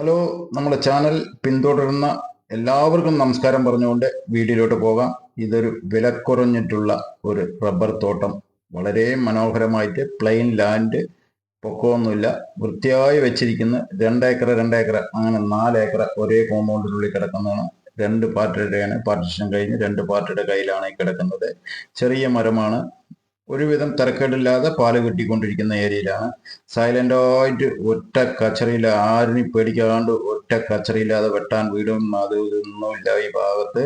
Hello നമ്മുടെ channel പിന്തുടരുന്ന എല്ലാവർക്കും നമസ്കാരം പറഞ്ഞുകൊണ്ട് വീഡിയോയിലോട്ട് പോകാം. ഇതൊരു വിലക്കുറഞ്ഞിട്ടുള്ള ഒരു റബ്ബർ തോട്ടം. വളരെ മനോഹരമായിട്ട് പ്ലെയിൻ ലാൻഡ് പൊക്കമൊന്നുമില്ല. വൃത്തിയായി വെച്ചിരിക്കുന്ന രണ്ടേക്കർ രണ്ടേക്കർ അങ്ങനെ നാലേക്കർ ഒരേ കോമ്പൗണ്ടിനുള്ളിൽ കിടക്കുന്നതാണ്. രണ്ട് പാർട്ടിയുടെയാണ് പാർട്ടിഷൻ കഴിഞ്ഞ് രണ്ട് പാർട്ടിയുടെ കയ്യിലാണ് കിടക്കുന്നത്. ചെറിയ മരമാണ്. ഒരുവിധം തിരക്കേടില്ലാതെ പാൽ കിട്ടിക്കൊണ്ടിരിക്കുന്ന ഏരിയയിലാണ്. സൈലന്റ് ആയിട്ട് ഒറ്റ കച്ചറിയിൽ ആരിനും പേടിക്കാണ്ട് ഒറ്റ കച്ചറിയില്ലാതെ വെട്ടാൻ വീടും അത് ഇതൊന്നും ഇല്ല ഈ ഭാഗത്ത്.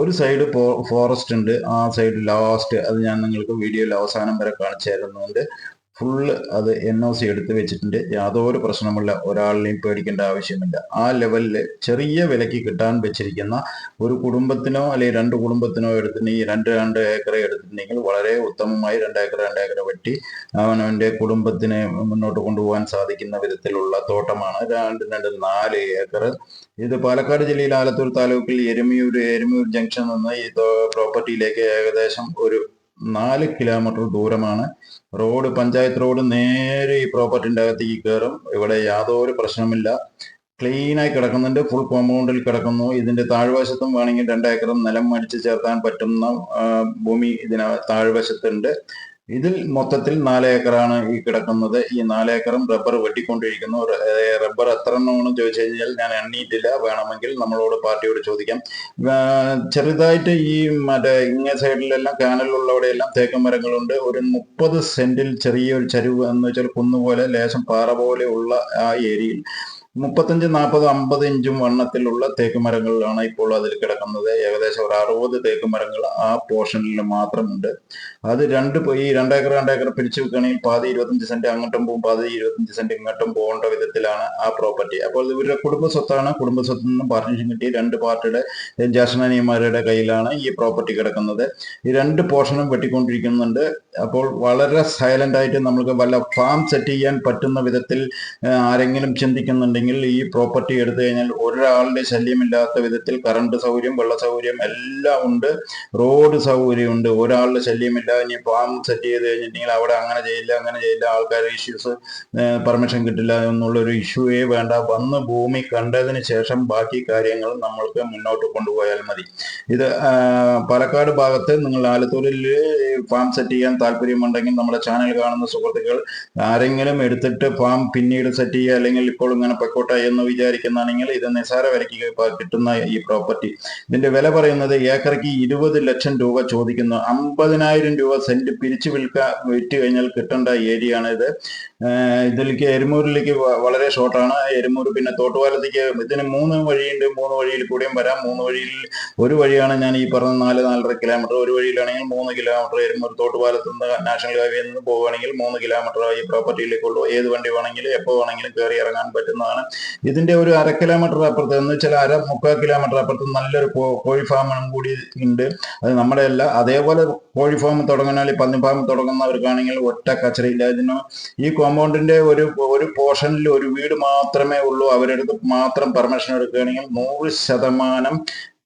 ഒരു സൈഡ് ഫോറസ്റ്റ് ഉണ്ട്. ആ സൈഡ് ലാസ്റ്റ് അത് ഞാൻ നിങ്ങൾക്ക് വീഡിയോയിൽ അവസാനം വരെ കാണിച്ചു തരുന്നുണ്ട്. ഫുള്ള് അത് എൻ ഒ സി എടുത്ത് വെച്ചിട്ടുണ്ട്. യാതൊരു പ്രശ്നമില്ല ഒരാളിനെയും പേടിക്കേണ്ട ആവശ്യമില്ല. ആ ലെവലിൽ ചെറിയ വിലയ്ക്ക് കിട്ടാൻ വെച്ചിരിക്കുന്ന ഒരു കുടുംബത്തിനോ അല്ലെങ്കിൽ രണ്ട് കുടുംബത്തിനോ എടുത്തിട്ടുണ്ടെങ്കിൽ രണ്ട് രണ്ട് ഏക്കർ എടുത്തിട്ടുണ്ടെങ്കിൽ വളരെ ഉത്തമമായി രണ്ട് ഏക്കർ രണ്ട് ഏക്കർ വെട്ടി അവനവന്റെ കുടുംബത്തിനെ മുന്നോട്ട് കൊണ്ടുപോകാൻ സാധിക്കുന്ന വിധത്തിലുള്ള തോട്ടമാണ്. രണ്ട് രണ്ട് നാല് ഏക്കർ ഇത് പാലക്കാട് ജില്ലയിൽ ആലത്തൂർ താലൂക്കിൽ എരുമിയൂർ എരുമിയൂർ ജംഗ്ഷൻ നിന്ന് ഈ പ്രോപ്പർട്ടിയിലേക്ക് ഏകദേശം ഒരു നാല് കിലോമീറ്റർ ദൂരമാണ്. റോഡ് പഞ്ചായത്ത് റോഡ് നേരെ ഈ പ്രോപ്പർട്ടിന്റെ അകത്തേക്ക് കയറും ഇവിടെ യാതൊരു പ്രശ്നമില്ല ക്ലീനായി കിടക്കുന്നുണ്ട്. ഫുൾ കോമ്പൗണ്ടിൽ കിടക്കുന്നു. ഇതിന്റെ താഴ്വശത്തും വേണമെങ്കിൽ രണ്ടേക്കറും നിലം അടിച്ച് ചേർക്കാൻ പറ്റുന്ന ഭൂമി ഇതിന് താഴ്വശത്തുണ്ട്. ഇതിൽ മൊത്തത്തിൽ നാല് ഏക്കറാണ് ഈ കിടക്കുന്നത്. ഈ നാല് ഏക്കറും റബ്ബർ വെട്ടിക്കൊണ്ടിരിക്കുന്നു. റബ്ബർ എത്ര എണ്ണമാണെന്ന് ചോദിച്ചു കഴിഞ്ഞാൽ ഞാൻ എണ്ണിയിട്ടില്ല. വേണമെങ്കിൽ നമ്മളോട് പാർട്ടിയോട് ചോദിക്കാം. ചെറുതായിട്ട് ഈ മറ്റേ ഇങ്ങേ സൈഡിലെല്ലാം കാനലുള്ളവിടെയെല്ലാം തേക്ക് മരങ്ങളുണ്ട്. ഒരു മുപ്പത് സെന്റിൽ ചെറിയൊരു ചരിവ് എന്ന് വെച്ചാൽ കുന്നുപോലെ ലേശം പാറ പോലെയുള്ള ആ ഏരിയയിൽ. മുപ്പത്തഞ്ച് നാൽപ്പത് അമ്പത് ഇഞ്ചും വണ്ണത്തിലുള്ള തേക്ക് മരങ്ങളാണ് ഇപ്പോൾ അതിൽ കിടക്കുന്നത്. ഏകദേശം ഒരു അറുപത് തേക്ക് മരങ്ങൾ ആ പോർഷനിൽ മാത്രമുണ്ട്. അത് രണ്ട് ഈ രണ്ടേക്കർ രണ്ടേക്കർ പിരിച്ചു വെക്കുകയാണെങ്കിൽ പാതി ഇരുപത്തഞ്ച് സെന്റ് അങ്ങോട്ടും പോകും പാതി ഇരുപത്തഞ്ച് സെന്റ് ഇങ്ങോട്ടും പോകേണ്ട വിധത്തിലാണ് ആ പ്രോപ്പർട്ടി. അപ്പോൾ ഇവരുടെ കുടുംബ സ്വത്താണ്. കുടുംബ സ്വത്തിൽ നിന്നും പാർട്ടിഷൻ കിട്ടി. രണ്ട് പാർട്ടിയുടെ ജ്യേഷ്ഠനിയന്മാരുടെ കയ്യിലാണ് ഈ പ്രോപ്പർട്ടി കിടക്കുന്നത്. ഈ രണ്ട് പോർഷനും വെട്ടിക്കൊണ്ടിരിക്കുന്നുണ്ട്. അപ്പോൾ വളരെ സൈലന്റ് ആയിട്ട് നമ്മൾക്ക് വല്ല ഫാം സെറ്റ് ചെയ്യാൻ പറ്റുന്ന വിധത്തിൽ ആരെങ്കിലും ചിന്തിക്കുന്നുണ്ടെങ്കിൽ ഈ പ്രോപ്പർട്ടി എടുത്തു കഴിഞ്ഞാൽ ഒരാളുടെ ശല്യമില്ലാത്ത വിധത്തിൽ കറണ്ട് സൗകര്യം വെള്ള സൗകര്യം എല്ലാം ഉണ്ട്. റോഡ് സൗകര്യമുണ്ട് ഒരാളുടെ ശല്യമില്ല. ഇനി ഫാം സെറ്റ് ചെയ്ത് കഴിഞ്ഞിട്ടുണ്ടെങ്കിൽ അവിടെ അങ്ങനെ ചെയ്യില്ല അങ്ങനെ ചെയ്യില്ല ആൾക്കാർ ഇഷ്യൂസ് പെർമിഷൻ കിട്ടില്ല എന്നുള്ളൊരു ഇഷ്യൂവേ വേണ്ട. വന്ന് ഭൂമി കണ്ടതിന് ശേഷം ബാക്കി കാര്യങ്ങൾ നമ്മൾക്ക് മുന്നോട്ട് കൊണ്ടുപോയാൽ മതി. ഇത് പാലക്കാട് ഭാഗത്ത് നിങ്ങൾ ആലത്തൂരിൽ ഫാം സെറ്റ് ചെയ്യാൻ താല്പര്യമുണ്ടെങ്കിൽ നമ്മുടെ ചാനൽ കാണുന്ന സുഹൃത്തുക്കൾ ആരെങ്കിലും എടുത്തിട്ട് ഫാം പിന്നീട് സെറ്റ് ചെയ്യുക അല്ലെങ്കിൽ ഇപ്പോൾ ഇങ്ങനെ പൊക്കോട്ടെ എന്ന് വിചാരിക്കുന്നതാണെങ്കിൽ ഇത് നിസാര വിലയ്ക്ക് കിട്ടുന്ന ഈ പ്രോപ്പർട്ടി ഇതിന്റെ വില പറയുന്നത് ഏക്കറയ്ക്ക് ഇരുപത് ലക്ഷം രൂപ ചോദിക്കുന്നു. അമ്പതിനായിരം രൂപ സെന്റ് പിരിച്ചു വിൽക്കാൻ വിറ്റ് കഴിഞ്ഞാൽ കിട്ടേണ്ട ഏരിയ ആണ് ഇത് ഇതിലേക്ക് എരുമൂരിലേക്ക് വളരെ ഷോർട്ടാണ് എരുമൂർ പിന്നെ തോട്ടുപാലത്തേക്ക് ഇതിന് മൂന്ന് വഴിയുണ്ട്. മൂന്ന് വഴിയിൽ കൂടിയും വരാം. മൂന്ന് വഴിയിൽ ഒരു വഴിയാണ് ഞാൻ ഈ പറഞ്ഞ നാല് നാലര കിലോമീറ്റർ ഒരു വഴിയിലാണെങ്കിൽ മൂന്ന് കിലോമീറ്റർ എരുമൂർ തോട്ടുപാലത്ത് നിന്ന് നാഷണൽ ഹൈവേയിൽ നിന്ന് പോവുകയാണെങ്കിൽ മൂന്ന് കിലോമീറ്റർ ഈ പ്രോപ്പർട്ടിയിലേക്കുള്ളൂ ഏത് വണ്ടി വേണമെങ്കിലും എപ്പോൾ വേണമെങ്കിലും കയറി ഇറങ്ങാൻ പറ്റുന്നതാണ് ഇതിന്റെ ഒരു അര കിലോമീറ്റർ അപ്പുറത്ത് എന്ന് വെച്ചാൽ അര മുക്കാൽ കിലോമീറ്റർ അപ്പുറത്ത് നല്ലൊരു കോഴി ഫാമും കൂടി ഉണ്ട്. അത് നമ്മുടെ അല്ല അതേപോലെ കോഴി ഫാം തുടങ്ങുന്ന പന്നി ഫാം തുടങ്ങുന്നവർക്കാണെങ്കിൽ ഒറ്റ കച്ചറയില്ല. ഇതിന് ഈ കോമ്പൗണ്ടിന്റെ ഒരു ഒരു പോർഷനിൽ ഒരു വീട് മാത്രമേ ഉള്ളൂ. അവരെടുത്ത് മാത്രം പെർമിഷൻ എടുക്കുകയാണെങ്കിൽ നൂറ് ശതമാനം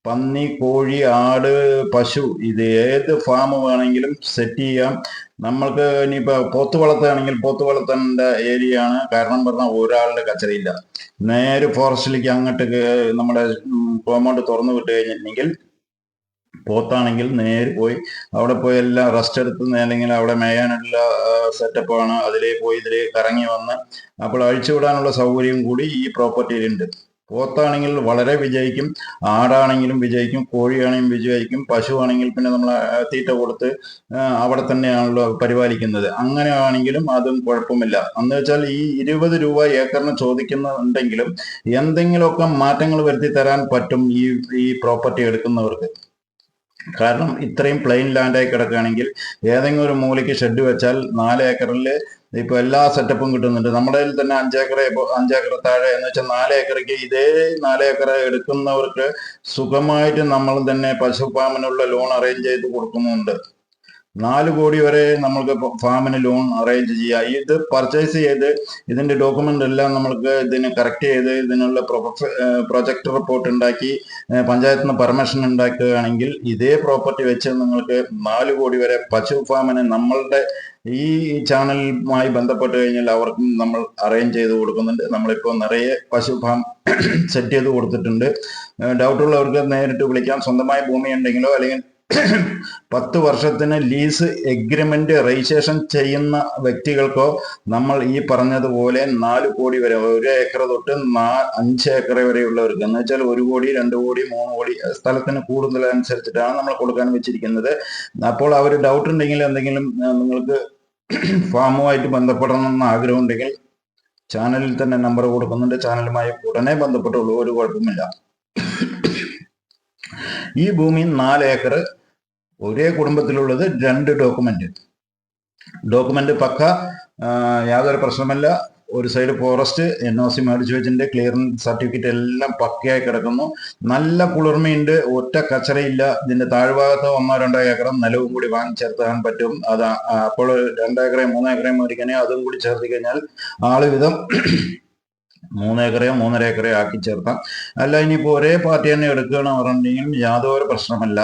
പന്നി കോഴി ആട് പശു ഇത് ഏത് ഫാം വേണമെങ്കിലും സെറ്റ് ചെയ്യാം. നമ്മൾക്ക് ഇനിയിപ്പോ പോത്ത് വളർത്തുകയാണെങ്കിൽ പോത്ത് വളർത്തേണ്ട ഏരിയ ആണ്. കാരണം പറഞ്ഞാൽ ഒരാളുടെ കച്ചറയില്ല. നേരെ ഫോറസ്റ്റിലേക്ക് അങ്ങോട്ട് നമ്മുടെ കോമ്പൗണ്ട് തുറന്നു വിട്ടു കഴിഞ്ഞിട്ടുണ്ടെങ്കിൽ പോത്താണെങ്കിൽ നേരെ പോയി അവിടെ പോയി എല്ലാം റെസ്റ്റ് എടുത്ത് അല്ലെങ്കിൽ അവിടെ മേയാനുള്ള സെറ്റപ്പാണ് അതിലേക്ക് പോയി ഇതിലേക്ക് കറങ്ങി വന്ന് അപ്പോൾ അഴിച്ചുവിടാനുള്ള സൗകര്യം കൂടി ഈ പ്രോപ്പർട്ടിയിലുണ്ട് പോത്താണെങ്കിൽ വളരെ വിജയിക്കും ആടാണെങ്കിലും വിജയിക്കും കോഴിയാണെങ്കിലും വിജയിക്കും പശുവാണെങ്കിൽ പിന്നെ നമ്മൾ തീറ്റ കൊടുത്ത് അവിടെ തന്നെയാണല്ലോ പരിപാലിക്കുന്നത്. അങ്ങനെ ആണെങ്കിലും അതും കുഴപ്പമില്ല. എന്ന് വെച്ചാൽ ഈ ഇരുപത് രൂപ ഏക്കറിന് ചോദിക്കുന്നുണ്ടെങ്കിലും എന്തെങ്കിലുമൊക്കെ മാറ്റങ്ങൾ വരുത്തി തരാൻ പറ്റും ഈ ഈ പ്രോപ്പർട്ടി എടുക്കുന്നവർക്ക്. കാരണം ഇത്രയും പ്ലെയിൻ ലാൻഡായി കിടക്കുകയാണെങ്കിൽ ഏതെങ്കിലും ഒരു മൂലയ്ക്ക് ഷെഡ് വെച്ചാൽ നാല് ഏക്കറിൽ ഇപ്പൊ എല്ലാ സെറ്റപ്പും കിട്ടുന്നുണ്ട്. നമ്മുടെ തന്നെ അഞ്ചേക്കർ അഞ്ചേക്കർ താഴെ എന്ന് വെച്ചാൽ നാല് ഏക്കറയ്ക്ക് ഇതേ നാല് ഏക്കർ എടുക്കുന്നവർക്ക് സുഖമായിട്ട് നമ്മൾ തന്നെ പശുപാമിനുള്ള ലോൺ അറേഞ്ച് ചെയ്ത് കൊടുക്കുന്നുണ്ട്. നാല് കോടി വരെ നമ്മൾക്ക് ഫാമിന് ലോൺ അറേഞ്ച് ചെയ്യാം. ഇത് പർച്ചേസ് ചെയ്ത് ഇതിന്റെ ഡോക്യുമെന്റ് എല്ലാം നമ്മൾക്ക് ഇതിന് കറക്റ്റ് ചെയ്ത് ഇതിനുള്ള പ്രൊജക്ട് റിപ്പോർട്ട് ഉണ്ടാക്കി പഞ്ചായത്തിന് പെർമിഷൻ ഉണ്ടാക്കുകയാണെങ്കിൽ ഇതേ പ്രോപ്പർട്ടി വെച്ച് നിങ്ങൾക്ക് നാല് കോടി വരെ പശു ഫാമിന് നമ്മളുടെ ഈ ചാനലുമായി ബന്ധപ്പെട്ട് കഴിഞ്ഞാൽ അവർക്കും നമ്മൾ അറേഞ്ച് ചെയ്ത് കൊടുക്കുന്നുണ്ട്. നമ്മളിപ്പോൾ നിറയെ പശു ഫാം സെറ്റ് ചെയ്ത് കൊടുത്തിട്ടുണ്ട്. ഡൗട്ടുള്ളവർക്ക് നേരിട്ട് വിളിക്കാം. സ്വന്തമായ ഭൂമി ഉണ്ടെങ്കിലോ അല്ലെങ്കിൽ പത്ത് വർഷത്തിന് ലീസ് എഗ്രിമെന്റ് രജിസ്ട്രേഷൻ ചെയ്യുന്ന വ്യക്തികൾക്കോ നമ്മൾ ഈ പറഞ്ഞതുപോലെ നാല് കോടി വരെ ഒരു ഏക്കർ തൊട്ട് നാ അഞ്ച് ഏക്കർ വരെയുള്ളവർക്ക് എന്ന് വെച്ചാൽ ഒരു കോടി രണ്ട് കോടി മൂന്ന് കോടി സ്ഥലത്തിന് കൂടുതൽ അനുസരിച്ചിട്ടാണ് നമ്മൾ കൊടുക്കാൻ വെച്ചിരിക്കുന്നത്. അപ്പോൾ അവർ ഡൗട്ട് ഉണ്ടെങ്കിൽ എന്തെങ്കിലും നിങ്ങൾക്ക് ഫാമുമായിട്ട് ബന്ധപ്പെടണമെന്ന് ആഗ്രഹം ഉണ്ടെങ്കിൽ ചാനലിൽ തന്നെ നമ്പർ കൊടുക്കുന്നുണ്ട്. ചാനലുമായി ഉടനെ ബന്ധപ്പെട്ടുള്ളൂ ഒരു കുഴപ്പമില്ല. ഈ ഭൂമി നാല് ഏക്കർ ഒരേ കുടുംബത്തിലുള്ളത് രണ്ട് ഡോക്യുമെന്റ് ഡോക്യുമെന്റ് പക്ക യാതൊരു പ്രശ്നമല്ല ഒരു side forest N O C മേടിച്ചു വെച്ചിട്ടുണ്ട് ക്ലിയറൻസ് സർട്ടിഫിക്കറ്റ് എല്ലാം പക്കയായി കിടക്കുന്നു. നല്ല കുളിർമയുണ്ട് ഒറ്റ കച്ചറയില്ല. ഇതിന്റെ താഴ്ഭാഗത്ത് ഒന്നോ രണ്ടോ ഏക്കറും നിലവും കൂടി വാങ്ങിച്ചേർത്താൻ പറ്റും. അത് അപ്പോൾ രണ്ടേക്കറേയും മൂന്നേക്കറേയും മേടിക്കണേ അതും കൂടി ചേർത്തി കഴിഞ്ഞാൽ ആൾ വിധം മൂന്നേക്കറയോ മൂന്നര ഏക്കറയോ ആക്കി ചേർത്താം അല്ല ഇനിയിപ്പോൾ ഒരേ പാർട്ടി തന്നെ എടുക്കുകയാണ് പറഞ്ഞിട്ടുണ്ടെങ്കിൽ യാതൊരു പ്രശ്നമല്ല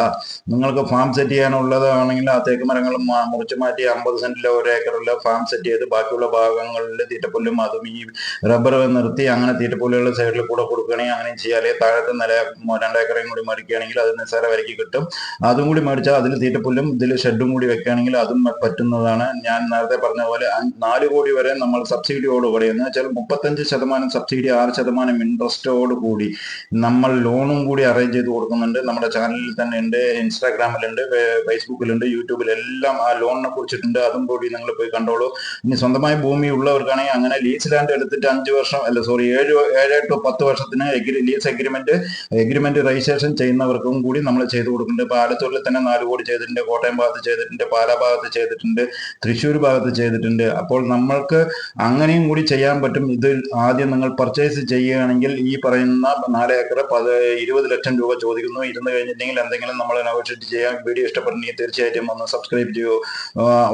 നിങ്ങൾക്ക് ഫാം സെറ്റ് ചെയ്യാനുള്ളതാണെങ്കിൽ ആ തേക്ക് മരങ്ങളും മാ- മുറിച്ച് മാറ്റി അമ്പത് സെന്റിലോ ഒരു ഏക്കറിലോ ഫാം സെറ്റ് ചെയ്ത് ബാക്കിയുള്ള ഭാഗങ്ങളിൽ തീറ്റപ്പുല്ലും അതും ഈ റബ്ബർ നിർത്തി അങ്ങനെ തീറ്റപ്പുല്ലുകളുടെ സൈഡിൽ കൂടെ കൊടുക്കുകയാണെങ്കിൽ അങ്ങനെ ചെയ്യാലേ താഴത്തെ നില രണ്ടേക്കറയും കൂടി മേടിക്കുകയാണെങ്കിൽ അത് നിസ്സാര വരയ്ക്ക് കിട്ടും. അതും കൂടി മേടിച്ചാൽ അതിൽ തീറ്റപ്പുല്ലും ഇതിൽ ഷെഡും കൂടി വെക്കുകയാണെങ്കിൽ അതും പറ്റുന്നതാണ്. ഞാൻ നേരത്തെ പറഞ്ഞ പോലെ നാല് കോടി വരെ നമ്മൾ സബ്സിഡിയോടുകൂടി എന്ന് വെച്ചാൽ മുപ്പത്തഞ്ച് ശതമാനം സബ്സിഡി ആറ് ശതമാനം ഇൻട്രസ്റ്റോട് കൂടി നമ്മൾ ലോണും കൂടി അറേഞ്ച് ചെയ്ത് കൊടുക്കുന്നുണ്ട്. നമ്മുടെ ചാനലിൽ തന്നെ ഉണ്ട് ഇൻസ്റ്റാഗ്രാമിലുണ്ട് ഫേസ്ബുക്കിലുണ്ട് യൂട്യൂബിലെല്ലാം ആ ലോണിനെ കുറിച്ചിട്ടുണ്ട്. അതും കൂടി നിങ്ങൾ പോയി കണ്ടോളൂ. ഇനി സ്വന്തമായി ഭൂമി ഉള്ളവർക്കാണെങ്കിൽ അങ്ങനെ ലീസ് ലാൻഡ് എടുത്തിട്ട് അഞ്ച് വർഷം അല്ല സോറി ഏഴ് ഏഴ് ടു പത്ത് വർഷത്തിന് ലീസ് എഗ്രിമെന്റ് എഗ്രിമെന്റ് രജിസ്ട്രേഷൻ ചെയ്യുന്നവർക്കും കൂടി നമ്മൾ ചെയ്തു കൊടുക്കുന്നുണ്ട്. ഇപ്പൊ ആലത്തൂരിൽ തന്നെ നാല് കോടി ചെയ്തിട്ടുണ്ട് കോട്ടയം ഭാഗത്ത് ചെയ്തിട്ടുണ്ട് പാലാ ഭാഗത്ത് ചെയ്തിട്ടുണ്ട് തൃശ്ശൂർ ഭാഗത്ത് ചെയ്തിട്ടുണ്ട്. അപ്പോൾ നമ്മൾക്ക് അങ്ങനെയും കൂടി ചെയ്യാൻ പറ്റും. ഇത് ആദ്യം നിങ്ങൾ പർച്ചേസ് ചെയ്യുകയാണെങ്കിൽ ഈ പറയുന്ന നാല് ഏക്കർ പത് ഇരുപത് ലക്ഷം രൂപ ചോദിക്കുന്നു. ഇരുന്ന് കഴിഞ്ഞിട്ടുണ്ടെങ്കിൽ എന്തെങ്കിലും നമ്മൾ നെഗോഷിയേറ്റ് ചെയ്യാം. വീഡിയോ ഇഷ്ടപ്പെടുന്നെങ്കിൽ തീർച്ചയായിട്ടും ഒന്ന് സബ്സ്ക്രൈബ് ചെയ്യൂ.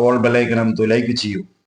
ഓൾ ബെല്ലൈക്കണം ലൈക്ക് ചെയ്യൂ.